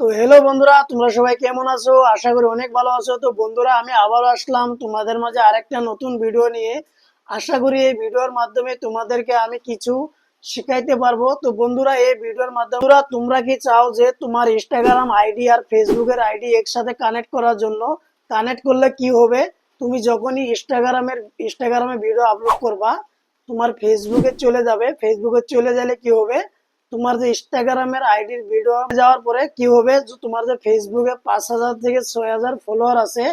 তো হ্যালো বন্ধুরা, তোমরা সবাই কেমন আছো? আশা করি অনেক ভালো আছো। তো বন্ধুরা, আমি আবার আসলাম তোমাদের মাঝে আরেকটা নতুন ভিডিও নিয়ে। আশা করি এই ভিডিওর মাধ্যমে তোমাদেরকে আমি কিছু শিখাইতে পারব। তো বন্ধুরা, এই ভিডিওর মাধ্যমে তোমরা কি চাও যে তোমার ইনস্টাগ্রাম আইডি আর ফেসবুকের আইডি একসাথে কানেক্ট করার জন্য? কানেক্ট করলে কি হবে? তুমি যখনই ইনস্টাগ্রামের ইনস্টাগ্রামে ভিডিও আপলোড করবা, তোমার ফেসবুকে চলে যাবে। ফেসবুকে চলে গেলে কি হবে? তোমার যে ইনস্টাগ্রামের আইডির ভিডিও যাওয়ার পরে কি হবে? তোমার যে ফেসবুকে পাঁচ হাজার থেকে ছয় হাজার ফলোয়ার আছে,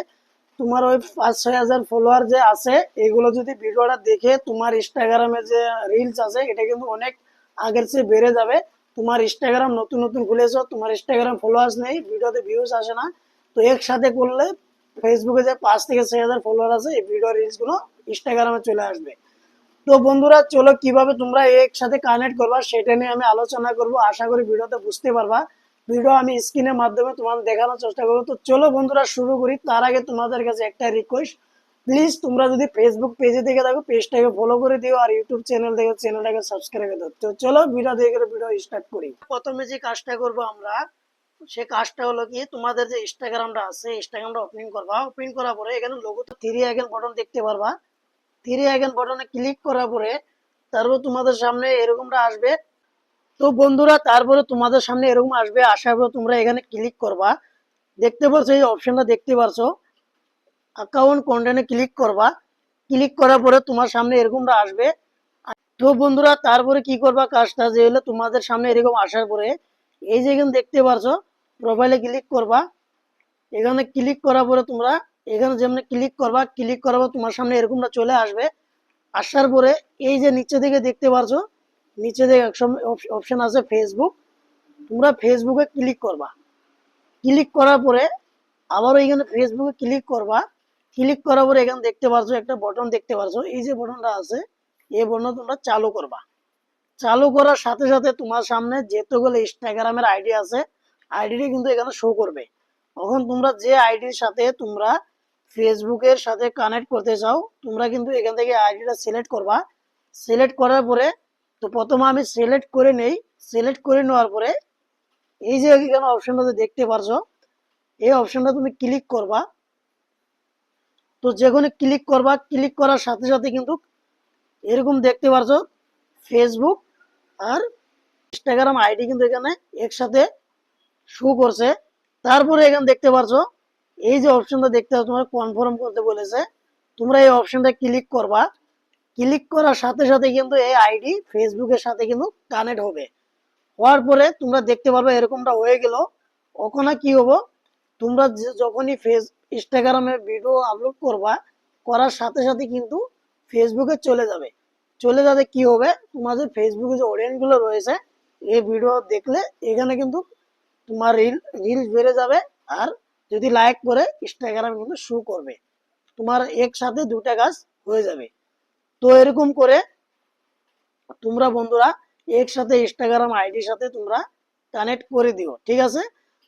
তোমার ওই পাঁচ ছয় হাজার ফলোয়ার যে আছে, এগুলো যদি ভিডিওটা দেখে তোমার ইনস্টাগ্রামে যে রিলস আছে, এটা কিন্তু অনেক আগের চেয়ে বেড়ে যাবে। তোমার ইনস্টাগ্রাম নতুন নতুন খুলেছো, তোমার ইনস্টাগ্রাম ফলোয়ার্স নেই, ভিডিওতে ভিউজ আসে না। তো একসাথে করলে ফেসবুকে যে পাঁচ থেকে ছয় হাজার ফলোয়ার আছে, এই ভিডিও রিলসগুলো ইনস্টাগ্রামে চলে আসবে। তো বন্ধুরা, চলো কীভাবে তোমরা একসাথে কানেক্ট করবা সেটা নিয়ে আমি আলোচনা করব। আশা করি ভিডিওতে বুঝতে পারবা। ভিডিও আমি স্ক্রিনের মাধ্যমে তোমাদের দেখানোর চেষ্টা করব। তো চলো বন্ধুরা, শুরু করি। তার আগে তোমাদের কাছে একটা রিকোয়েস্ট প্লিজ তোমরা যদি ফেসবুক পেজে থেকে থাকো পেজটাকে ফলো করে দিও আর ইউটিউব চ্যানেল থেকে চ্যানেলটাকে সাবস্ক্রাইব করে দাও। তো চলো ভিডিও দেখে ভিডিও স্টার্ট করি। প্রথমে যে কাজটা করব আমরা, সে কাজটা হলো কি, তোমাদের যে ইনস্টাগ্রামটা আছে ইনস্টাগ্রামটা ওপেন করবা। ওপেন করার পরে এখানে লোগো থ্রি আইকন বাটন দেখতে পারবা। থ্রি আইকন বাটনে ক্লিক করার পরে তারপর তোমাদের সামনে এরকমটা আসবে। তো বন্ধুরা, তারপরে তোমাদের সামনে এরকম আসবে আসার পর তোমরা এখানে ক্লিক করবা। দেখতে পাচ্ছ এই অপশনটা দেখতে পাচ্ছ অ্যাকাউন্ট কন্টেন্টে ক্লিক করবা। ক্লিক করার পরে তোমার সামনে এরকমটা আসবে। তো বন্ধুরা, তারপরে কি করবা কাজটা? যে হলো তোমাদের সামনে এরকম আসার পরে এই যে এখানে দেখতে পারছ প্রোফাইলে ক্লিক করবা। এখানে ক্লিক করার পরে তোমরা এখানে যেমন ক্লিক করবা ক্লিক করার তোমার সামনে এরকমটা চলে আসবে। আসার পরে এই যে নিচে দিকে দেখতে পারছ, নিচে দিকে অপশন আছে ফেসবুক তোমরা ফেসবুকে ক্লিক করবা। ক্লিক করার পরে আবারও এখানে ফেসবুকে ক্লিক করবা। ক্লিক করার পরে এখানে দেখতে পারছ, একটা বটন দেখতে পারছ। এই যে বটনটা আছে, এই বটন তোমরা চালু করবা। চালু করার সাথে সাথে তোমার সামনে যেতগুলো ইনস্টাগ্রামের আইডি আছে আইডিটি কিন্তু এখানে শো করবে। তখন তোমরা যে আইডির সাথে তোমরা ফেসবুকের সাথে কানেক্ট করতে চাও, তোমরা কিন্তু এখান থেকে আইডিটা সিলেক্ট করবা। সিলেক্ট করার পরে, তো প্রথমে আমি সিলেক্ট করে নেই। সিলেক্ট করে নেওয়ার পরে, এই যে এখানে অপশনটা দেখতে পারছ, এই অপশনটা তুমি ক্লিক করবা। তো যেখানে ক্লিক করবা ক্লিক করার সাথে সাথে কিন্তু এরকম দেখতে পারছ ফেসবুক আর ইনস্টাগ্রাম আইডি কিন্তু এখানে একসাথে শো করছে। তারপরে এখানে দেখতে পারছ এই যে অপশনটা দেখতে পাচ্ছ তোমার কনফার্ম করতে বলেছে। তোমরা এই অপশনটা ক্লিক করবা। ক্লিক করার সাথে সাথে কিন্তু এই আইডি ফেসবুকের সাথে কিন্তু কানেক্ট হবে। হওয়ার পরে তোমরা দেখতে পারবে এরকমটা হয়ে গেল। ওখানে কি হব? তোমরা যখনই ফেস ইনস্টাগ্রামে ভিডিও আপলোড করবা, করার সাথে সাথে কিন্তু ফেসবুকে চলে যাবে। চলে যাবে কি হবে? তোমাদের ফেসবুকে যে অডিয়েন্সগুলো রয়েছে, এই ভিডিও দেখলে এখানে কিন্তু তোমার রিল রিলস বেড়ে যাবে আর যদি লাইক করে ইনস্টাগ্রাম কিন্তু শো করবে। তোমার একসাথে দুটা কাজ হয়ে যাবে। তো এরকম করে তোমরা বন্ধুরা একসাথে ইনস্টাগ্রাম আইডির সাথে তোমরা কানেক্ট করে দিও, ঠিক আছে?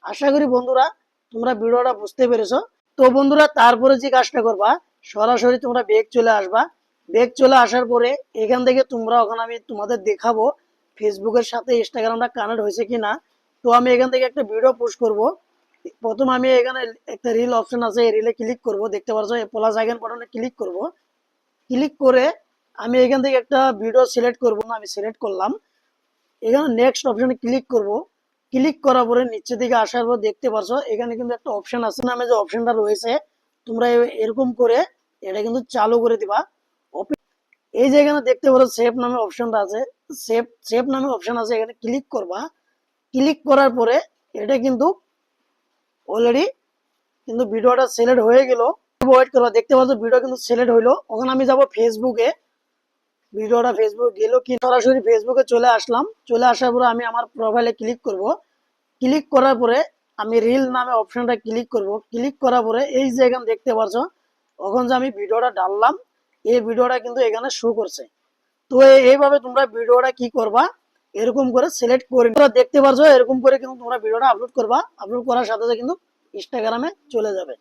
আশা করি বন্ধুরা তোমরা ভিডিওটা বুঝতে পেরেছ। তো বন্ধুরা, তারপরে যে কাজটা করবা, সরাসরি তোমরা বেগ চলে আসবা। বেগ চলে আসার পরে এখান থেকে তোমরা ওখানে আমি তোমাদের দেখাবো ফেসবুকের সাথে ইনস্টাগ্রামটা কানেক্ট হয়েছে কিনা। তো আমি এখান থেকে একটা ভিডিও পোস্ট করব। প্রথম আমি এখানে একটা রিল অপশন আছে, এই রিলে ক্লিক করব, দেখতে পাচ্ছ প্লাস আইকন বাটনে ক্লিক করব। ক্লিক করে আমি এখান থেকে একটা ভিডিও সিলেক্ট করব না, আমি সিলেক্ট করলাম। এখানে নেক্সট অপশনে ক্লিক করব। ক্লিক করার পরে নিচে দিকে আসার পর দেখতে পাচ্ছ এখানে কিন্তু একটা অপশন আছে, নামে যে অপশনটা রয়েছে, তোমরা এরকম করে এটা কিন্তু চালু করে দিবা। এই যে এখানে দেখতে পারো সেভ নামে অপশনটা আছে সেভ সেভ নামে অপশন আছে, এখানে ক্লিক করবা। ক্লিক করার পরে এটা কিন্তু অলরেডি কিন্তু ভিডিওটা সিলেক্ট হয়ে গেল। ওয়েট করবা দেখতে পাচ্ছ ভিডিও কিন্তু সিলেক্ট হইল। ওখানে আমি যাব ফেসবুকে ভিডিওটা ফেসবুক গেল কি সরাসরি ফেসবুকে চলে আসলাম। চলে আসার পরে আমি আমার প্রোফাইলে ক্লিক করব। ক্লিক করার পরে আমি রিল নামে অপশনটা ক্লিক করব। ক্লিক করার পরে এই যে এখানে দেখতে পাচ্ছ তখন যে আমি ভিডিওটা ডাললাম, এই ভিডিওটা কিন্তু এখানে শো করছে। তো এইভাবে তোমরা ভিডিওটা কি করবা? এরকম করে সিলেক্ট করে তোমরা দেখতে পারছ, এরকম করে কিন্তু তোমরা ভিডিওটা আপলোড করবা। আপলোড করার সাথে সাথে কিন্তু ইনস্টাগ্রামে চলে যাবে।